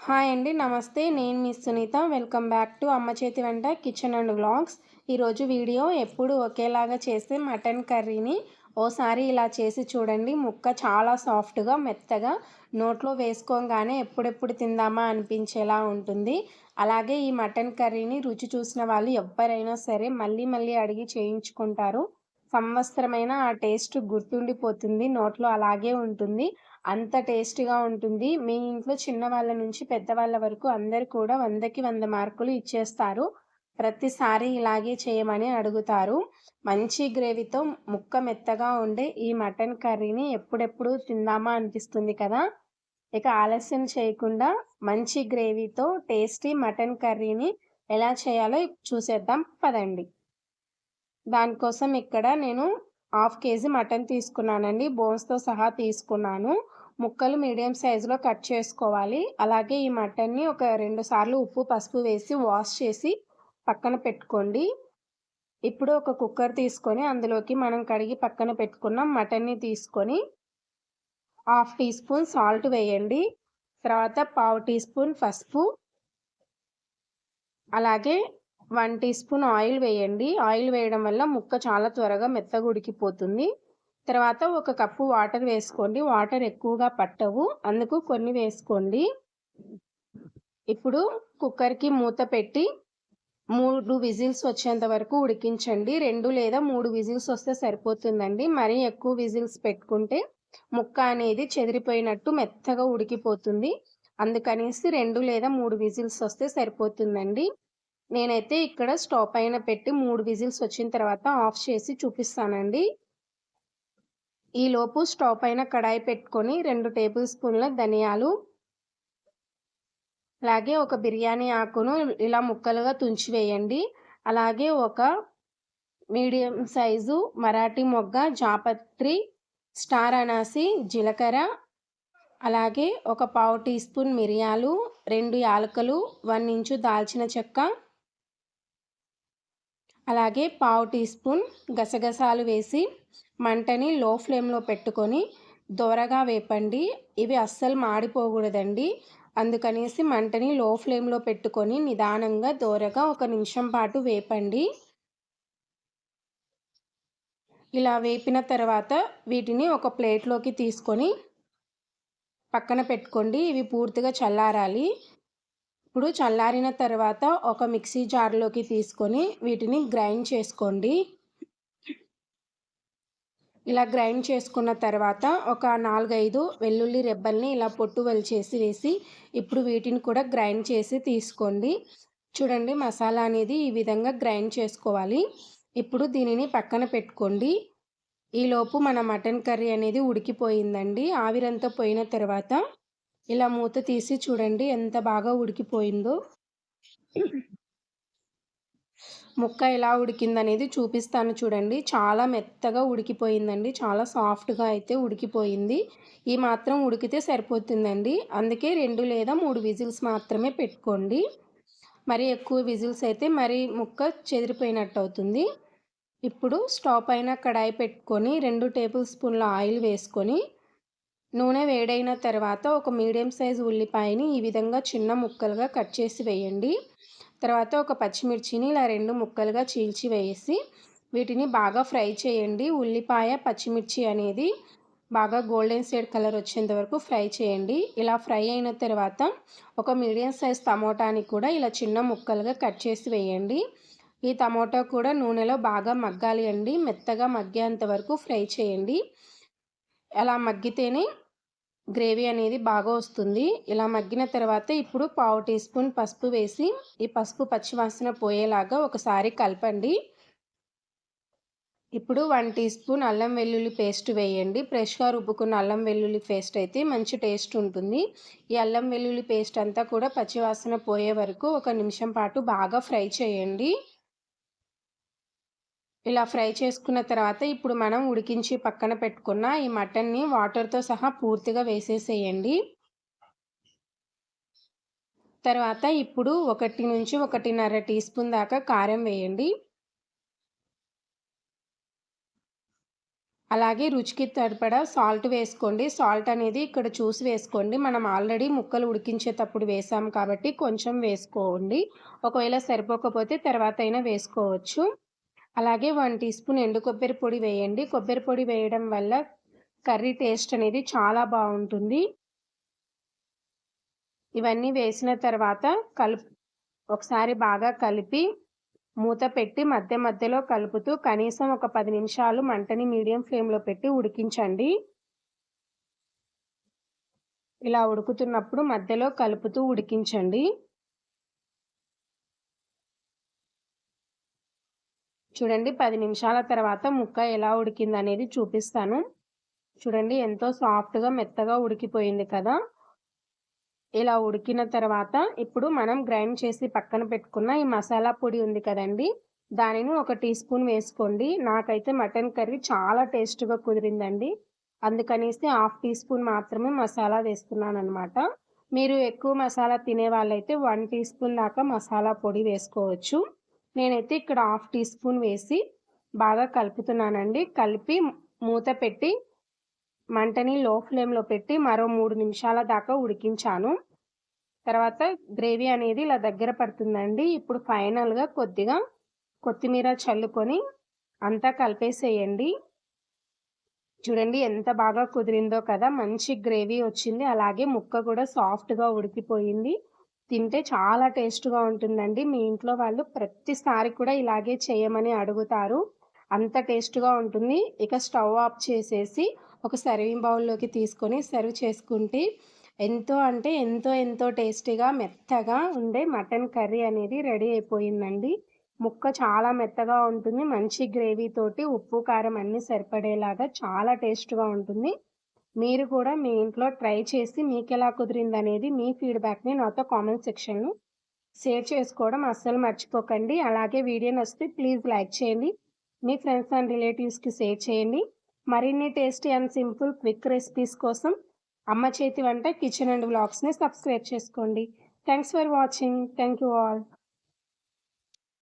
Hi అండి నమస్తే. నేను మీ సునీత. వెల్కమ్ బ్యాక్ టు అమ్మ చేతి వంట కిచెన్ అండ్ వ్లాగ్స్. ఈరోజు వీడియో ఎప్పుడు ఒకేలాగా చేస్తే మటన్ కర్రీని ఓసారి ఇలా చేసి చూడండి. ముక్క చాలా సాఫ్ట్గా మెత్తగా నోట్లో వేసుకోగానే ఎప్పుడెప్పుడు తిందామా అనిపించేలా ఉంటుంది. అలాగే ఈ మటన్ కర్రీని రుచి చూసిన వాళ్ళు ఎవరైనా సరే మళ్ళీ మళ్ళీ అడిగి చేయించుకుంటారు. సంవత్సరమైన ఆ టేస్ట్ గుర్తుండిపోతుంది నోట్లో అలాగే ఉంటుంది. అంత టేస్టీగా ఉంటుంది. మీ ఇంట్లో చిన్నవాళ్ళ నుంచి పెద్దవాళ్ళ వరకు అందరు కూడా వందకి వంద మార్కులు ఇచ్చేస్తారు. ప్రతిసారి ఇలాగే చేయమని అడుగుతారు. మంచి గ్రేవీతో ముక్క మెత్తగా ఉండే ఈ మటన్ కర్రీని ఎప్పుడెప్పుడు తిందామా అనిపిస్తుంది కదా? ఇక ఆలస్యం చేయకుండా మంచి గ్రేవీతో టేస్టీ మటన్ కర్రీని ఎలా చేయాలో చూసేద్దాం. పదండి. దానికోసం ఇక్కడ నేను హాఫ్ కేజీ మటన్ తీసుకున్నానండి. బోన్స్తో సహా తీసుకున్నాను. ముక్కలు మీడియం సైజులో కట్ చేసుకోవాలి. అలాగే ఈ మటన్ని ఒక రెండు సార్లు ఉప్పు పసుపు వేసి వాష్ చేసి పక్కన పెట్టుకోండి. ఇప్పుడు ఒక కుక్కర్ తీసుకొని అందులోకి మనం కడిగి పక్కన పెట్టుకున్న మటన్ని తీసుకొని హాఫ్ టీ స్పూన్ సాల్ట్ వేయండి. తర్వాత పావు టీ స్పూన్ పసుపు. అలాగే వన్ టీ స్పూన్ ఆయిల్ వేయండి. ఆయిల్ వేయడం వల్ల ముక్క చాలా త్వరగా మెత్తగా ఉడికిపోతుంది. తర్వాత ఒక కప్పు వాటర్ వేసుకోండి. వాటర్ ఎక్కువగా పట్టవు. అందుకు కొన్ని వేసుకోండి. ఇప్పుడు కుక్కర్కి మూత పెట్టి మూడు విజిల్స్ వచ్చేంత వరకు ఉడికించండి. రెండు లేదా మూడు విజిల్స్ వస్తే సరిపోతుందండి. మరీ ఎక్కువ విజిల్స్ పెట్టుకుంటే ముక్క అనేది చెదిరిపోయినట్టు మెత్తగా ఉడికిపోతుంది. అందుకనేసి రెండు లేదా మూడు విజిల్స్ వస్తే సరిపోతుందండి. నేనైతే ఇక్కడ స్టవ్ పైన పెట్టి మూడు విజిల్స్ వచ్చిన తర్వాత ఆఫ్ చేసి చూపిస్తానండి. ఈలోపు స్టవ్ పైన కడాయి పెట్టుకొని రెండు టేబుల్ స్పూన్ల ధనియాలు అలాగే ఒక బిర్యానీ ఆకును ఇలా ముక్కలుగా తుంచి వేయండి. అలాగే ఒక మీడియం సైజు మరాఠీ మొగ్గ జాపత్రి స్టార్ అనాసి జీలకర్ర అలాగే ఒక పావు టీ స్పూన్ మిరియాలు రెండు యాలకలు వన్ ఇంచు దాల్చిన చెక్క అలాగే పావు టీ స్పూన్ గసగసాలు వేసి మంటని లో ఫ్లేమ్లో పెట్టుకొని దోరగా వేపండి. ఇవి అస్సలు మాడిపోకూడదండి. అందుకనేసి మంటని లో ఫ్లేమ్లో పెట్టుకొని నిదానంగా దోరగా ఒక నిమిషం పాటు వేపండి. ఇలా వేపిన తర్వాత వీటిని ఒక ప్లేట్లోకి తీసుకొని పక్కన పెట్టుకోండి. ఇవి పూర్తిగా చల్లారాలి. ఇప్పుడు చల్లారిన తర్వాత ఒక మిక్సీ జార్లోకి తీసుకొని వీటిని గ్రైండ్ చేసుకోండి. ఇలా గ్రైండ్ చేసుకున్న తర్వాత ఒక నాలుగైదు వెల్లుల్లి రెబ్బల్ని ఇలా పొట్టు చేసి వేసి ఇప్పుడు వీటిని కూడా గ్రైండ్ చేసి తీసుకోండి. చూడండి మసాలా అనేది ఈ విధంగా గ్రైండ్ చేసుకోవాలి. ఇప్పుడు దీనిని పక్కన పెట్టుకోండి. ఈలోపు మన మటన్ కర్రీ అనేది ఉడికిపోయిందండి. ఆవిరంతా పోయిన తర్వాత ఇలా మూత తీసి చూడండి ఎంత బాగా ఉడికిపోయిందో. ముక్క ఎలా ఉడికిందనేది చూపిస్తాను చూడండి. చాలా మెత్తగా ఉడికిపోయిందండి. చాలా సాఫ్ట్గా అయితే ఉడికిపోయింది. ఈ మాత్రం ఉడికితే సరిపోతుందండి. అందుకే రెండు లేదా మూడు విజిల్స్ మాత్రమే పెట్టుకోండి. మరి ఎక్కువ విజిల్స్ అయితే మరి ముక్క చెదిరిపోయినట్టు అవుతుంది. ఇప్పుడు స్టవ్ పైన కడాయి పెట్టుకొని రెండు టేబుల్ స్పూన్ల ఆయిల్ వేసుకొని నూనె వేడైన తర్వాత ఒక మీడియం సైజు ఉల్లిపాయని ఈ విధంగా చిన్న ముక్కలుగా కట్ చేసి వేయండి. తర్వాత ఒక పచ్చిమిర్చిని ఇలా రెండు ముక్కలుగా చీల్చి వేసి వీటిని బాగా ఫ్రై చేయండి. ఉల్లిపాయ పచ్చిమిర్చి అనేది బాగా గోల్డెన్ షేడ్ కలర్ వచ్చేంత వరకు ఫ్రై చేయండి. ఇలా ఫ్రై అయిన తర్వాత ఒక మీడియం సైజ్ టమోటాని కూడా ఇలా చిన్న ముక్కలుగా కట్ చేసి వేయండి. ఈ టమోటా కూడా నూనెలో బాగా మగ్గాలి అండి. మెత్తగా మగ్గేంత వరకు ఫ్రై చేయండి. అలా మగ్గితేనే గ్రేవీ అనేది బాగా వస్తుంది. ఇలా మగ్గిన తర్వాత ఇప్పుడు పావు టీ స్పూన్ పసుపు వేసి ఈ పసుపు పచ్చివాసన పోయేలాగా ఒకసారి కలపండి. ఇప్పుడు వన్ టీ స్పూన్ అల్లం వెల్లుల్లి పేస్ట్ వేయండి. ఫ్రెష్గా రుబ్బుకున్న అల్లం వెల్లుల్లి పేస్ట్ అయితే మంచి టేస్ట్ ఉంటుంది. ఈ అల్లం వెల్లుల్లి పేస్ట్ అంతా కూడా పచ్చివాసన పోయే వరకు ఒక నిమిషం పాటు బాగా ఫ్రై చేయండి. ఇలా ఫ్రై చేసుకున్న తర్వాత ఇప్పుడు మనం ఉడికించి పక్కన పెట్టుకున్న ఈ మటన్ని వాటర్తో సహా పూర్తిగా వేసేసేయండి. తర్వాత ఇప్పుడు ఒకటి నుంచి ఒకటిన్నర టీ స్పూన్ దాకా కారం వేయండి. అలాగే రుచికి సరిపడా సాల్ట్ వేసుకోండి. సాల్ట్ అనేది ఇక్కడ చూసి వేసుకోండి. మనం ఆల్రెడీ ముక్కలు ఉడికించేటప్పుడు వేసాం కాబట్టి కొంచెం వేసుకోండి. ఒకవేళ సరిపోకపోతే తర్వాత అయినా వేసుకోవచ్చు. అలాగే వన్ టీ స్పూన్ ఎండు కొబ్బరి పొడి వేయండి. కొబ్బరి పొడి వేయడం వల్ల కర్రీ టేస్ట్ అనేది చాలా బాగుంటుంది. ఇవన్నీ వేసిన తర్వాత కలుపు ఒకసారి బాగా కలిపి మూత పెట్టి మధ్య మధ్యలో కలుపుతూ కనీసం ఒక పది నిమిషాలు మంటని మీడియం ఫ్లేమ్లో పెట్టి ఉడికించండి. ఇలా ఉడుకుతున్నప్పుడు మధ్యలో కలుపుతూ ఉడికించండి. చూడండి పది నిమిషాల తర్వాత ముక్క ఎలా ఉడికింది అనేది చూపిస్తాను. చూడండి ఎంతో సాఫ్ట్గా మెత్తగా ఉడికిపోయింది కదా. ఇలా ఉడికిన తర్వాత ఇప్పుడు మనం గ్రైండ్ చేసి పక్కన పెట్టుకున్న ఈ మసాలా పొడి ఉంది కదండి దానిని ఒక టీ స్పూన్ వేసుకోండి. నాకైతే మటన్ కర్రీ చాలా టేస్ట్గా కుదిరిందండి. అందుకనేసి హాఫ్ టీ స్పూన్ మాత్రమే మసాలా వేసుకున్నాను అనమాట మీరు ఎక్కువ మసాలా తినే వాళ్ళైతే వన్ టీ స్పూన్ దాకా మసాలా పొడి వేసుకోవచ్చు. నేనైతే ఇక్కడ హాఫ్ టీ స్పూన్ వేసి బాగా కలుపుతున్నానండి. కలిపి మూత పెట్టి మంటని లో ఫ్లేమ్లో పెట్టి మరో మూడు నిమిషాల దాకా ఉడికించాను. తర్వాత గ్రేవీ అనేది ఇలా దగ్గర పడుతుందండి. ఇప్పుడు ఫైనల్గా కొద్దిగా కొత్తిమీర చల్లుకొని అంతా కలిపేసేయండి. చూడండి ఎంత బాగా కుదిరిందో కదా మంచి గ్రేవీ వచ్చింది. అలాగే ముక్క కూడా సాఫ్ట్గా ఉడికిపోయింది. తింటే చాలా టేస్ట్గా ఉంటుందండి. మీ ఇంట్లో వాళ్ళు ప్రతిసారి కూడా ఇలాగే చేయమని అడుగుతారు. అంత టేస్ట్గా ఉంటుంది. ఇక స్టవ్ ఆఫ్ చేసేసి ఒక సర్వింగ్ బౌల్లోకి తీసుకొని సర్వ్ చేసుకుంటే ఎంతో అంటే ఎంతో ఎంతో టేస్టీగా మెత్తగా ఉండే మటన్ కర్రీ అనేది రెడీ అయిపోయిందండి. ముక్క చాలా మెత్తగా ఉంటుంది. మంచి గ్రేవీ తోటి ఉప్పు కారం అన్నీ సరిపడేలాగా చాలా టేస్ట్గా ఉంటుంది. మీరు కూడా మీ ఇంట్లో ట్రై చేసి మీకు ఎలా కుదిరింది అనేది మీ ఫీడ్బ్యాక్ని నాతో కామెంట్ సెక్షన్లో షేర్ చేసుకోవడం అస్సలు మర్చిపోకండి. అలాగే వీడియో నచ్చితే ప్లీజ్ లైక్ చేయండి. మీ ఫ్రెండ్స్ అండ్ రిలేటివ్స్కి షేర్ చేయండి. మరిన్ని tasty and simple quick recipes కోసం అమ్మ చేతి వంట కిచెన్ అండ్ వ్లాగ్స్ని సబ్స్క్రైబ్ చేసుకోండి. Thanks for watching. Thank you all.